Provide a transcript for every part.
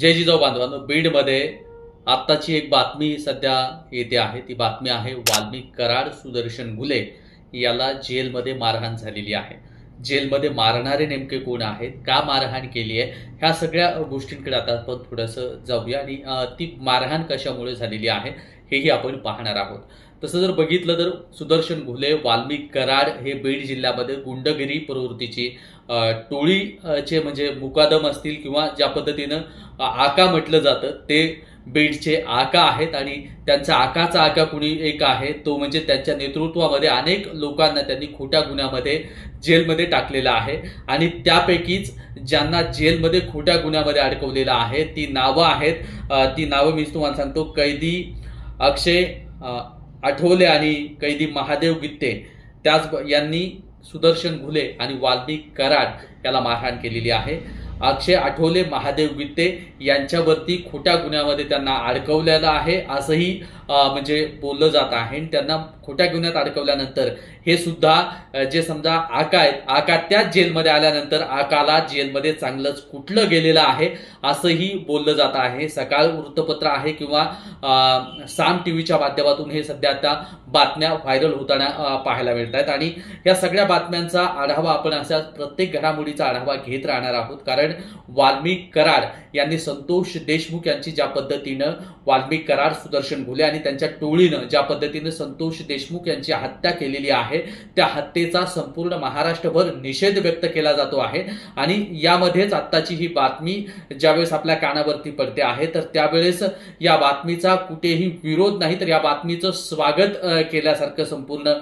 जय जिजाऊ बांधवांनो बीडमध्ये आत्ताची एक बातमी सध्या येते आहे. ती बातमी आहे वाल्मिक कराड सुदर्शन घुले याला जेलमध्ये मारहाण झालेली आहे. जेलमध्ये मारणारे नेमके कोण आहेत? का मारहाण केली आहे? ह्या सगळ्या गोष्टींकडे आता आपण थोडंसं जाऊया आणि ती मारहाण कशामुळे झालेली आहे हेही आपण पाहणार आहोत. तसं जर बघितलं तर सुदर्शन घुले वाल्मिक कराड हे बीड जिल्ह्यामध्ये गुंडगिरी प्रवृत्तीची टोळीचे म्हणजे मुकादम असतील किंवा ज्या पद्धतीनं आका म्हटलं जातं ते बेडचे आका आहेत आणि त्यांचा आकाचा आका कुणी एक आहे तो म्हणजे त्यांच्या नेतृत्वामध्ये अनेक लोकांना त्यांनी खोट्या गुन्ह्यामध्ये जेलमध्ये टाकलेलं आहे. आणि त्यापैकीच ज्यांना जेलमध्ये खोट्या गुन्ह्यामध्ये अडकवलेलं आहे ती नावं आहेत. ती नावं मी तुम्हाला सांगतो. कैदी अक्षय आठवले आणि कैदी महादेव गित्ते. त्याच यांनी सुदर्शन घुले आणि वाल्मिक कराड याला मारहाण केलेली आहे. अक्षय आठवले महादेव गित्ते यांच्यावरती खोट्या गुन्ह्यामध्ये त्यांना अडकवलेलं आहे. असंही म्हणजे बोललं जात आहे. आणि त्यांना खोट्या गुन्ह्यात अडकवल्यानंतर हे सुद्धा जे समजा आका आहेत आका त्याच जेलमध्ये आल्यानंतर आकाला जेलमध्ये चांगलंच कुठलं गेलेलं आहे असंही बोललं जात आहे. सकाळ वृत्तपत्र आहे किंवा साम टी व्हीच्या माध्यमातून हे सध्या आता बातम्या व्हायरल होताना पाहायला मिळत आहेत आणि या सगळ्या बातम्यांचा आढावा आपण अशा प्रत्येक घडामोडीचा आढावा घेत राहणार आहोत. कारण वाल्मिक कराड यांनी संतोष देशमुख यांची ज्या पद्धतीनं वाल्मिक कराड सुदर्शन घुले आणि त्यांच्या टोळीनं ज्या पद्धतीनं संतोष देशमुख यांची हत्या केलेली आहे त्या हत्येचा संपूर्ण महाराष्ट्रभर निषेध व्यक्त केला जातो आहे. आणि यामध्येच आत्ताची ही बातमी ज्यावेळेस आपल्या कानावरती पडते आहे तर त्यावेळेस या बातमीचा कुठेही विरोध नाही तर या बातमीचं स्वागत केल्यासारखं संपूर्ण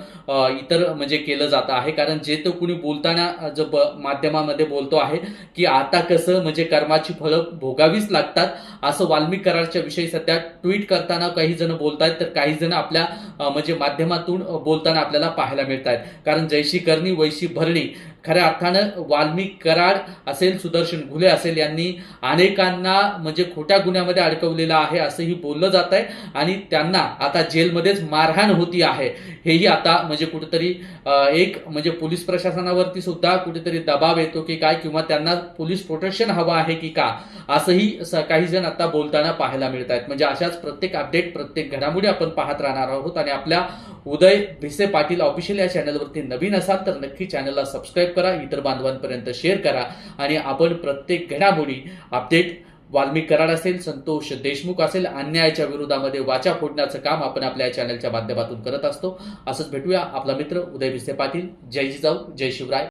इतर म्हणजे केलं जात आहे. कारण जे तो कुणी बोलताना जो माध्यमामध्ये बोलतो आहे की आता कसं म्हणजे कर्माची फळं भोगावीच लागतात असं वाल्मिक कराडच्या विषयी सध्या ट्विट करताना काही जण बोलतायत तर काही जण आपल्या म्हणजे माध्यमातून बोलताना आपल्याला पाहायला मिळत आहेत कारण जैशी करणी वैशी भरणी खऱ्या अर्थानं वाल्मिक कराड असेल सुदर्शन घुले असेल यांनी अनेकांना म्हणजे खोट्या गुन्ह्यामध्ये अडकवलेलं आहे असंही बोललं जात आहे. आणि त्यांना आता जेलमध्येच मारहाण होती आहे. हेही आता म्हणजे कुठेतरी एक म्हणजे पोलीस प्रशासनावरती सुद्धा कुठेतरी दबाव येतो की काय किंवा त्यांना पोलीस प्रोटेक्शन हवं आहे की का असंही स- काही जण आता बोलताना पाहायला मिळत आहेत. म्हणजे अशाच प्रत्येक अपडेट प्रत्येक घडामोडी आपण पाहत राहणार आहोत. आणि आपल्या उदय भिसे पाटील ऑफिशियल या चॅनलवरती नवीन असाल तर नक्की चॅनलला सबस्क्राईब करा इतर बांधवांपर्यंत शेअर करा आणि आपण प्रत्येक घडामोडी अपडेट वाल्मिक कराड असेल संतोष देशमुख असेल अन्यायाच्या विरोधामध्ये वाचा फोडण्याचं काम आपण आपल्या चॅनलच्या माध्यमातून करत असतो. असंच भेटूया आपला मित्र उदय भिसे पाटील. जय जिजाऊ जय शिवराय.